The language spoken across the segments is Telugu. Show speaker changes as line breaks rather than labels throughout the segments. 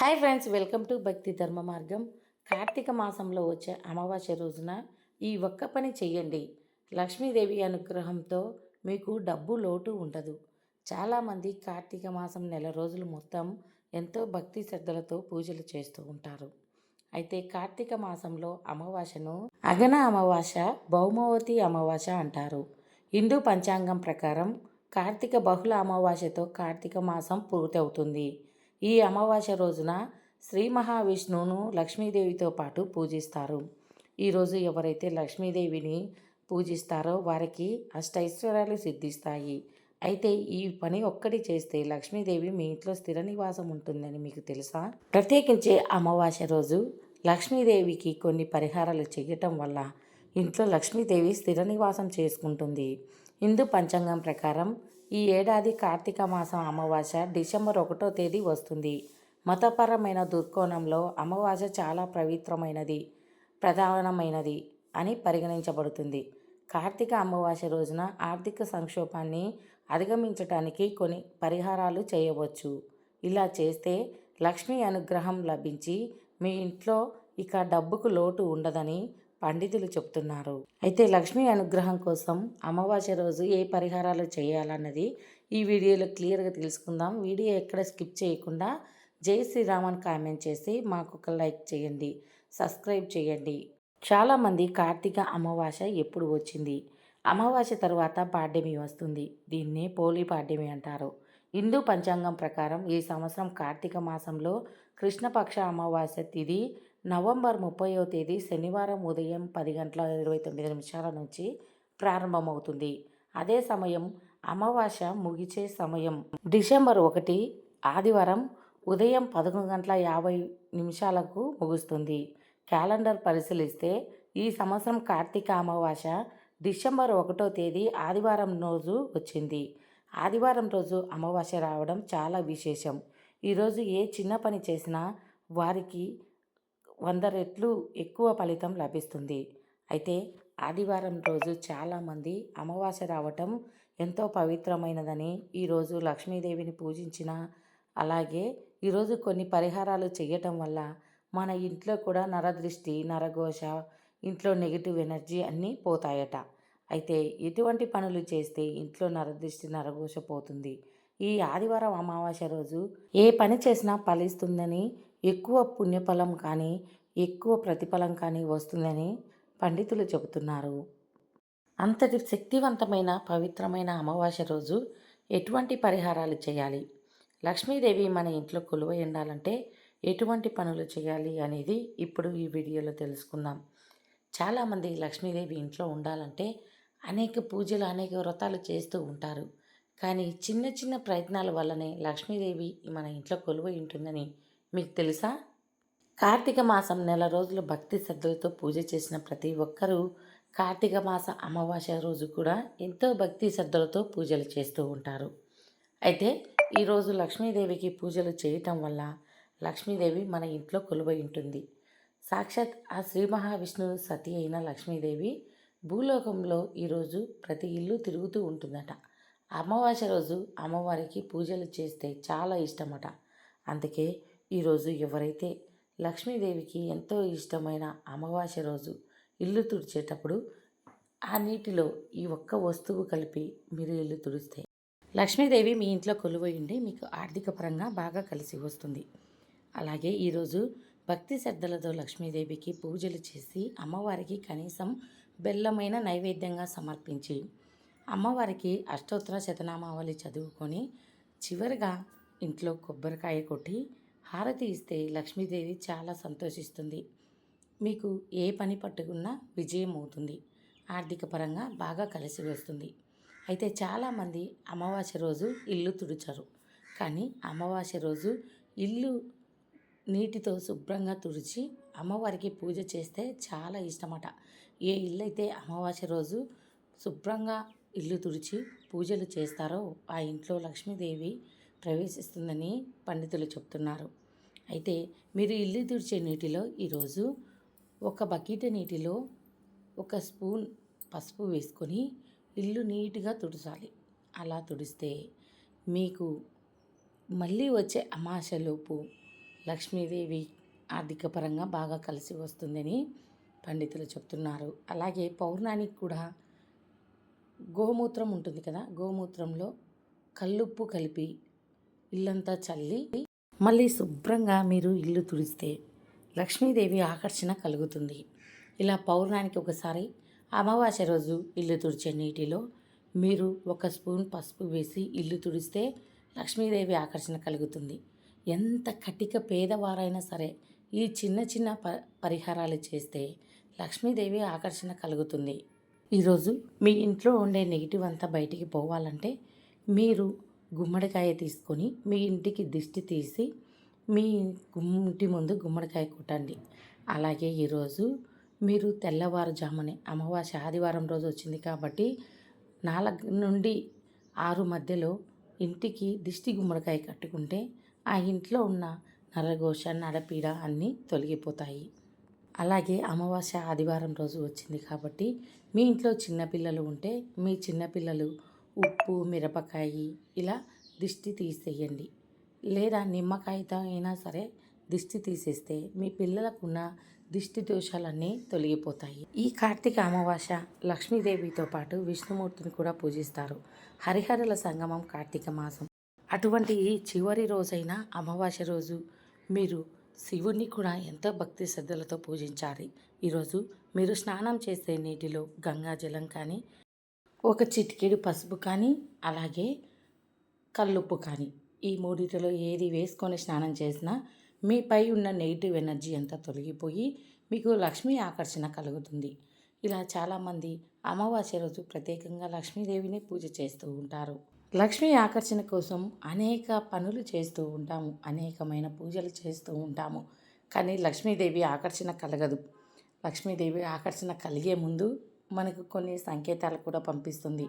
హాయ్ ఫ్రెండ్స్ వెల్కమ్ టు భక్తి ధర్మ మార్గం. కార్తీక మాసంలో వచ్చే అమావాస్య రోజున ఈ ఒక్క పని చేయండి. లక్ష్మీదేవి అనుగ్రహంతో మీకు డబ్బు లోటు ఉండదు. చాలామంది కార్తీక మాసం నెల రోజులు మొత్తం ఎంతో భక్తి శ్రద్ధలతో పూజలు చేస్తూ ఉంటారు. అయితే కార్తీక మాసంలో అమావాస్యను అగన అమావాస్య భౌమవతి అమావాస్య అంటారు. హిందూ పంచాంగం ప్రకారం కార్తీక బహుళ అమావాస్యతో కార్తీక మాసం పూర్తవుతుంది. ఈ అమావాస్య రోజున శ్రీ మహావిష్ణువును లక్ష్మీదేవితో పాటు పూజిస్తారు. ఈరోజు ఎవరైతే లక్ష్మీదేవిని పూజిస్తారో వారికి అష్టైశ్వర్యాలు సిద్ధిస్తాయి. అయితే ఈ పని ఒక్కటి చేస్తే లక్ష్మీదేవి మీ ఇంట్లో స్థిర నివాసం ఉంటుందని మీకు తెలుసా? ప్రత్యేకించి అమావాస్య రోజు లక్ష్మీదేవికి కొన్ని పరిహారాలు చేయటం వల్ల ఇంట్లో లక్ష్మీదేవి స్థిర నివాసం చేసుకుంటుంది. హిందూ పంచాంగం ప్రకారం ఈ ఏడాది కార్తీక మాసం అమావాస్య డిసెంబర్ ఒకటో తేదీ వస్తుంది. మతపరమైన దుర్కోణంలో అమావాస్య చాలా పవిత్రమైనది ప్రధానమైనది అని పరిగణించబడుతుంది. కార్తీక అమావాస్య రోజున ఆర్థిక సంక్షోభాన్ని అధిగమించటానికి కొన్ని పరిహారాలు చేయవచ్చు. ఇలా చేస్తే లక్ష్మీ అనుగ్రహం లభించి మీ ఇంట్లో ఇక డబ్బుకు లోటు ఉండదని పండితులు చెప్తున్నారు. అయితే లక్ష్మీ అనుగ్రహం కోసం అమావాస్య రోజు ఏ పరిహారాలు చేయాలన్నది ఈ వీడియోలో క్లియర్గా తెలుసుకుందాం. వీడియో ఎక్కడ స్కిప్ చేయకుండా జై శ్రీరామన్ కామెంట్ చేసి మాకు ఒక లైక్ చేయండి సబ్స్క్రైబ్ చేయండి. చాలామంది కార్తీక అమావాస్య ఎప్పుడు వచ్చింది? అమావాస్య తర్వాత పాడ్యమి వస్తుంది. దీన్నే పోలి పాడ్యమి అంటారు. హిందూ పంచాంగం ప్రకారం ఈ సంవత్సరం కార్తీక మాసంలో కృష్ణపక్ష అమావాస్య తిథి నవంబర్ ముప్పైవ తేదీ శనివారం ఉదయం పది గంటల ఇరవై తొమ్మిది నిమిషాల నుంచి ప్రారంభమవుతుంది. అదే సమయం అమావాస్య ముగిచే సమయం. డిసెంబర్ ఒకటి ఆదివారం ఉదయం పదకొండు గంటల యాభై నిమిషాలకు ముగుస్తుంది. క్యాలెండర్ పరిశీలిస్తే ఈ సంవత్సరం కార్తీక అమావాస్య డిసెంబర్ ఒకటో తేదీ ఆదివారం రోజు వచ్చింది. ఆదివారం రోజు అమావాస్య రావడం చాలా విశేషం. ఈరోజు ఏ చిన్న పని చేసినా వారికి వంద రెట్లు ఎక్కువ ఫలితం లభిస్తుంది. అయితే ఆదివారం రోజు చాలామంది అమావాస్య రావటం ఎంతో పవిత్రమైనదని ఈరోజు లక్ష్మీదేవిని పూజించిన అలాగే ఈరోజు కొన్ని పరిహారాలు చేయటం వల్ల మన ఇంట్లో కూడా నరదృష్టి నరఘోష ఇంట్లో నెగిటివ్ ఎనర్జీ అన్నీ పోతాయట. అయితే ఎటువంటి పనులు చేస్తే ఇంట్లో నరదృష్టి నరఘోష పోతుంది. ఈ ఆదివారం అమావాస్య రోజు ఏ పని చేసినా ఫలిస్తుందని ఎక్కువ పుణ్యఫలం కానీ ఎక్కువ ప్రతిఫలం కానీ వస్తుందని పండితులు చెబుతున్నారు. అంతటి శక్తివంతమైన పవిత్రమైన అమావాస్య రోజు ఎటువంటి పరిహారాలు చేయాలి? లక్ష్మీదేవి మన ఇంట్లో కొలువై ఉండాలంటే ఎటువంటి పనులు చేయాలి అనేది ఇప్పుడు ఈ వీడియోలో తెలుసుకుందాం. చాలామంది లక్ష్మీదేవి ఇంట్లో ఉండాలంటే అనేక పూజలు అనేక వ్రతాలు చేస్తూ ఉంటారు. కానీ చిన్న చిన్న ప్రయత్నాల వల్లనే లక్ష్మీదేవి మన ఇంట్లో కొలువై ఉంటుందని మీకు తెలుసా? కార్తీక మాసం నెల రోజులు భక్తి శ్రద్ధలతో పూజ చేసిన ప్రతి ఒక్కరూ కార్తీక మాస అమావాస్య రోజు కూడా ఎంతో భక్తి శ్రద్ధలతో పూజలు చేస్తూ ఉంటారు. అయితే ఈరోజు లక్ష్మీదేవికి పూజలు చేయటం వల్ల లక్ష్మీదేవి మన ఇంట్లో కొలువై ఉంటుంది. సాక్షాత్ ఆ శ్రీ మహావిష్ణువు సతి అయిన లక్ష్మీదేవి భూలోకంలో ఈరోజు ప్రతి ఇల్లు తిరుగుతూ ఉంటుందట. అమావాస్య రోజు అమ్మవారికి పూజలు చేస్తే చాలా ఇష్టమట. అందుకే ఈరోజు ఎవరైతే లక్ష్మీదేవికి ఎంతో ఇష్టమైన అమావాస్య రోజు ఇల్లు తుడిచేటప్పుడు ఆ నీటిలో ఈ ఒక్క వస్తువు కలిపి మీరు ఇల్లు తుడిస్తే లక్ష్మీదేవి మీ ఇంట్లో కొలువై ఉండి మీకు ఆర్థిక పరంగా బాగా కలిసి వస్తుంది. అలాగే ఈరోజు భక్తి శ్రద్ధలతో లక్ష్మీదేవికి పూజలు చేసి అమ్మవారికి కనీసం బెల్లమైన నైవేద్యంగా సమర్పించి అమ్మవారికి అష్టోత్తర శతనామావళి చదువుకొని చివరిగా ఇంట్లో కొబ్బరికాయ కొట్టి హారతి ఇస్తే లక్ష్మీదేవి చాలా సంతోషిస్తుంది. మీకు ఏ పని పట్టుకున్నా విజయం అవుతుంది. ఆర్థిక పరంగా బాగా కలిసి వస్తుంది. అయితే చాలామంది అమావాస్య రోజు ఇల్లు తుడిచారు. కానీ అమావాస్య రోజు ఇల్లు నీటితో శుభ్రంగా తుడిచి అమ్మవారికి పూజ చేస్తే చాలా ఇష్టమట. ఏ ఇల్లు అయితే అమావాస్య రోజు శుభ్రంగా ఇల్లు తుడిచి పూజలు చేస్తారో ఆ ఇంట్లో లక్ష్మీదేవి ప్రవేశిస్తుందని పండితులు చెప్తున్నారు. అయితే మీరు ఇల్లు తుడిచే నీటిలో ఈరోజు ఒక బకెట్ నీటిలో ఒక స్పూన్ పసుపు వేసుకొని ఇల్లు నీట్గా తుడచాలి. అలా తుడిస్తే మీకు మళ్ళీ వచ్చే అమాసలోపు లక్ష్మీదేవి ఆర్థికపరంగా బాగా కలిసి వస్తుందని పండితులు చెప్తున్నారు. అలాగే పౌర్ణానికి కూడా గోమూత్రం ఉంటుంది కదా గోమూత్రంలో కల్లుప్పు కలిపి ఇల్లంతా చల్లి మళ్ళీ శుభ్రంగా మీరు ఇల్లు తుడిస్తే లక్ష్మీదేవి ఆకర్షణ కలుగుతుంది. ఇలా పౌర్ణానికి ఒకసారి అమావాస్య రోజు ఇల్లు తుడిచే నీటిలో మీరు ఒక స్పూన్ పసుపు వేసి ఇల్లు తుడిస్తే లక్ష్మీదేవి ఆకర్షణ కలుగుతుంది. ఎంత కటిక పేదవారైనా సరే ఈ చిన్న చిన్న ప పరిహారాలు చేస్తే లక్ష్మీదేవి ఆకర్షణ కలుగుతుంది. ఈరోజు మీ ఇంట్లో ఉండే నెగిటివ్ అంతా బయటికి పోవాలంటే మీరు గుమ్మడికాయ తీసుకొని మీ ఇంటికి దిష్టి తీసి మీ గుమ్- ఇంటి ముందు గుమ్మడికాయ కొట్టండి. అలాగే ఈరోజు మీరు తెల్లవారుజామునే అమావాస్య ఆదివారం రోజు వచ్చింది కాబట్టి నాలుగు నుండి ఆరు మధ్యలో ఇంటికి దిష్టి గుమ్మడికాయ కట్టుకుంటే ఆ ఇంట్లో ఉన్న నరఘోష నడపీడ అన్నీ తొలగిపోతాయి. అలాగే అమావాస్య ఆదివారం రోజు వచ్చింది కాబట్టి మీ ఇంట్లో చిన్నపిల్లలు ఉంటే మీ చిన్నపిల్లలు ఉప్పు మిరపకాయ ఇలా దిష్టి తీసేయండి. లేదా నిమ్మకాయతో అయినా సరే దిష్టి తీసేస్తే మీ పిల్లలకున్న దిష్టి దోషాలన్నీ తొలగిపోతాయి. ఈ కార్తీక అమావాస్య లక్ష్మీదేవితో పాటు విష్ణుమూర్తిని కూడా పూజిస్తారు. హరిహరుల సంగమం కార్తీక మాసం. అటువంటి ఈ చివరి రోజైన అమావాస్య రోజు మీరు శివుణ్ణి కూడా ఎంతో భక్తి శ్రద్ధలతో పూజించాలి. ఈరోజు మీరు స్నానం చేసే నీటిలో గంగా జలం కానీ ఒక చిటికెడు పసుపు కానీ అలాగే కల్లుప్పు కానీ. ఈ మూడిటిలో ఏది వేసుకొని స్నానం చేసినా మీపై ఉన్న నెగిటివ్ ఎనర్జీ అంతా తొలగిపోయి మీకు లక్ష్మీ ఆకర్షణ కలుగుతుంది. ఇలా చాలామంది అమావాస్య రోజు ప్రత్యేకంగా లక్ష్మీదేవిని పూజ చేస్తూ ఉంటారు. లక్ష్మీ ఆకర్షణ కోసం అనేక పనులు చేస్తూ ఉంటాము అనేకమైన పూజలు చేస్తూ ఉంటాము. కానీ లక్ష్మీదేవి ఆకర్షణ కలగదు. లక్ష్మీదేవి ఆకర్షణ కలిగే ముందు మనకు కొన్ని సంకేతాలు కూడా పంపిస్తుంది.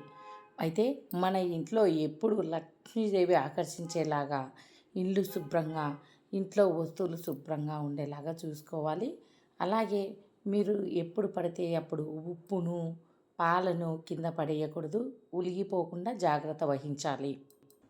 అయితే మన ఇంట్లో ఎప్పుడు లక్ష్మీదేవి ఆకర్షించేలాగా ఇల్లు శుభ్రంగా ఇంట్లో వస్తువులు శుభ్రంగా ఉండేలాగా చూసుకోవాలి. అలాగే మీరు ఎప్పుడు పడితే అప్పుడు ఉప్పును పాలను కింద పడేయకూడదు. ఉలిగిపోకుండా జాగ్రత్త వహించాలి.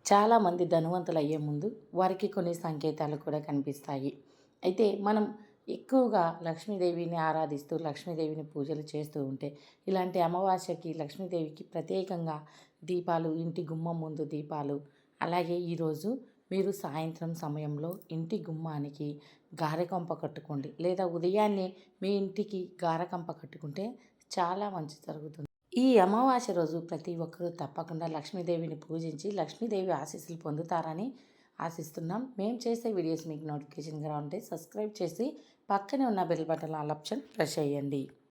చాలామంది ధనవంతులు అయ్యే ముందు వారికి కొన్ని సంకేతాలు కూడా కనిపిస్తాయి. అయితే మనం ఎక్కువగా లక్ష్మీదేవిని ఆరాధిస్తూ లక్ష్మీదేవిని పూజలు చేస్తూ ఉంటే ఇలాంటి అమావాస్యకి లక్ష్మీదేవికి ప్రత్యేకంగా దీపాలు ఇంటి గుమ్మం ముందు దీపాలు. అలాగే ఈరోజు మీరు సాయంత్రం సమయంలో ఇంటి గుమ్మానికి గారెకంప కట్టుకోండి. లేదా ఉదయాన్నే మీ ఇంటికి గారెకంప కట్టుకుంటే చాలా మంచి జరుగుతుంది. ఈ అమావాస్య రోజు ప్రతి ఒక్కరూ తప్పకుండా లక్ష్మీదేవిని పూజించి లక్ష్మీదేవి ఆశీస్సులు పొందుతారని ఆశిస్తున్నాం. మేము చేసే వీడియోస్ మీకు నోటిఫికేషన్గా ఉంటే సబ్స్క్రైబ్ చేసి పక్కనే ఉన్న bell button all option press చేయండి.